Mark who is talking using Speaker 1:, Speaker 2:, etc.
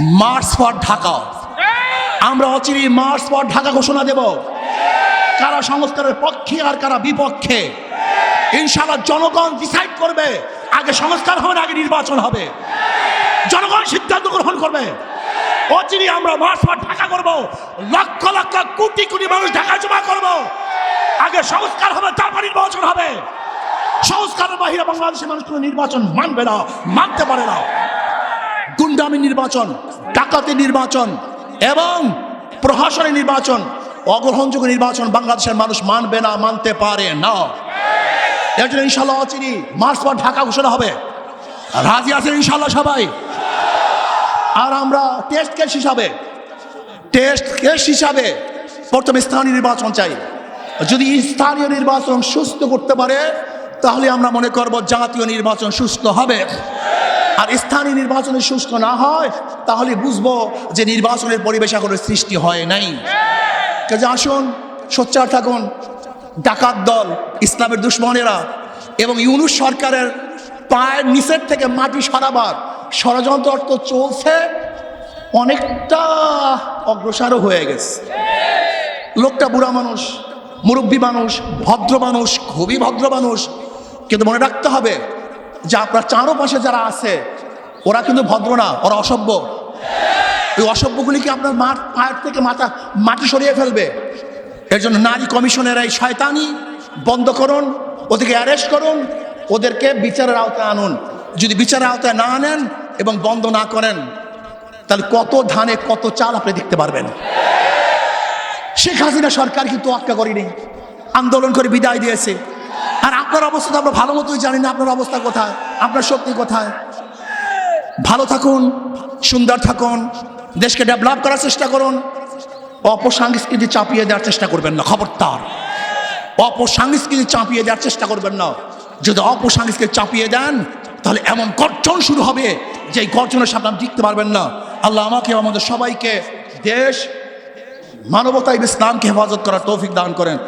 Speaker 1: March for Dhaka আমরা অচিরি March for Dhaka ঘোষণা দেব। কারা সংস্কারের পক্ষে আর কারা বিপক্ষে। ইনশাআল্লাহ জনগণ ডিসাইড করবে। আগে সংস্কার হবে না, আগে নির্বাচন হবে। জনগণ সিদ্ধান্ত গ্রহণ করবে। অচিরি আমরা মার্চ ফর ঢাকা করব। লক্ষ লক্ষ কোটি কোটি মানুষ ঢাকা জমা করব। আগে সংস্কার হবে, তারপর নির্বাচন হবে। সংস্কারের বাহিরে বাংলাদেশের মানুষ কোনো নির্বাচন মানবে না, মানতে পারে না। গুন্ডামি নির্বাচন, ডাকাতি নির্বাচন এবং প্রহসনী নির্বাচন, অগ্রহণযোগ্য নির্বাচন বাংলাদেশের মানুষ মানবে না, মানতে পারে না। এর জন্য ইনশাল্লাহ অচিনি মার্চ পর ঢাকা ঘোষণা হবে। রাজি আছেন ইনশাল্লাহ সবাই? আর আমরা টেস্ট কেস হিসাবে, টেস্ট কেস হিসাবে প্রথমে স্থানীয় নির্বাচন চাই। যদি স্থানীয় নির্বাচন সুস্থ করতে পারে, তাহলে আমরা মনে করব জাতীয় নির্বাচন সুস্থ হবে। আর স্থানীয় নির্বাচনে সুস্থ না হয়, তাহলে বুঝব যে নির্বাচনের পরিবেশ এখনও সৃষ্টি হয় নাই। কাজে আসুন, সোচ্চার থাকুন, ডাকাত দল, ইসলামের দুশ্মনেরা এবং ইউনুস সরকারের পায়ের নিচের থেকে মাটি সরাবার ষড়যন্ত্র তো চলছে, অনেকটা অগ্রসরও হয়ে গেছে। লোকটা বুড়া মানুষ, মুরব্বী মানুষ, ভদ্র মানুষ, খুবই ভদ্র মানুষ, কিন্তু মনে রাখতে হবে যে আপনার চারোপাশে যারা আছে ওরা কিন্তু ভদ্র না, ওরা অসভ্য। ওই অসভ্যগুলিকে আপনার মাঠ পায়ের থেকে মাথা, মাটি সরিয়ে ফেলবে? এর জন্য নারী কমিশনের এই শয়তানি। বন্ধ করুন, ওদেরকে অ্যারেস্ট করুন, ওদেরকে বিচারের আওতায় আনুন। যদি বিচারের আওতায় না আনেন এবং বন্ধ না করেন, তাহলে কত ধানে, কত চাল আপনি দেখতে পারবেন। শেখ হাসিনা সরকার কিন্তু আটকা করেনি। আন্দোলন করে বিদায় দিয়েছে। আর আপনার অবস্থা তো আমরা ভালো মতোই জানি না, আপনার অবস্থা কোথায়, আপনার শক্তি কোথায়। ভালো থাকুন, সুন্দর থাকুন, দেশকে ডেভেলপ করার চেষ্টা করুন। অপসংস্কৃতি চাপিয়ে দেওয়ার চেষ্টা করবেন না, খবরদার। অপসংস্কৃতি চাপিয়ে দেওয়ার চেষ্টা করবেন না। যদি অপসংস্কৃতি চাপিয়ে দেন, তাহলে এমন গর্জন শুরু হবে যে এই গর্জনের সামনে আপনি টিকতে পারবেন না। আল্লাহ আমাকে আমাদের সবাইকে দেশ মানবতা ইসলামকে হেফাজত করার তৌফিক দান করেন।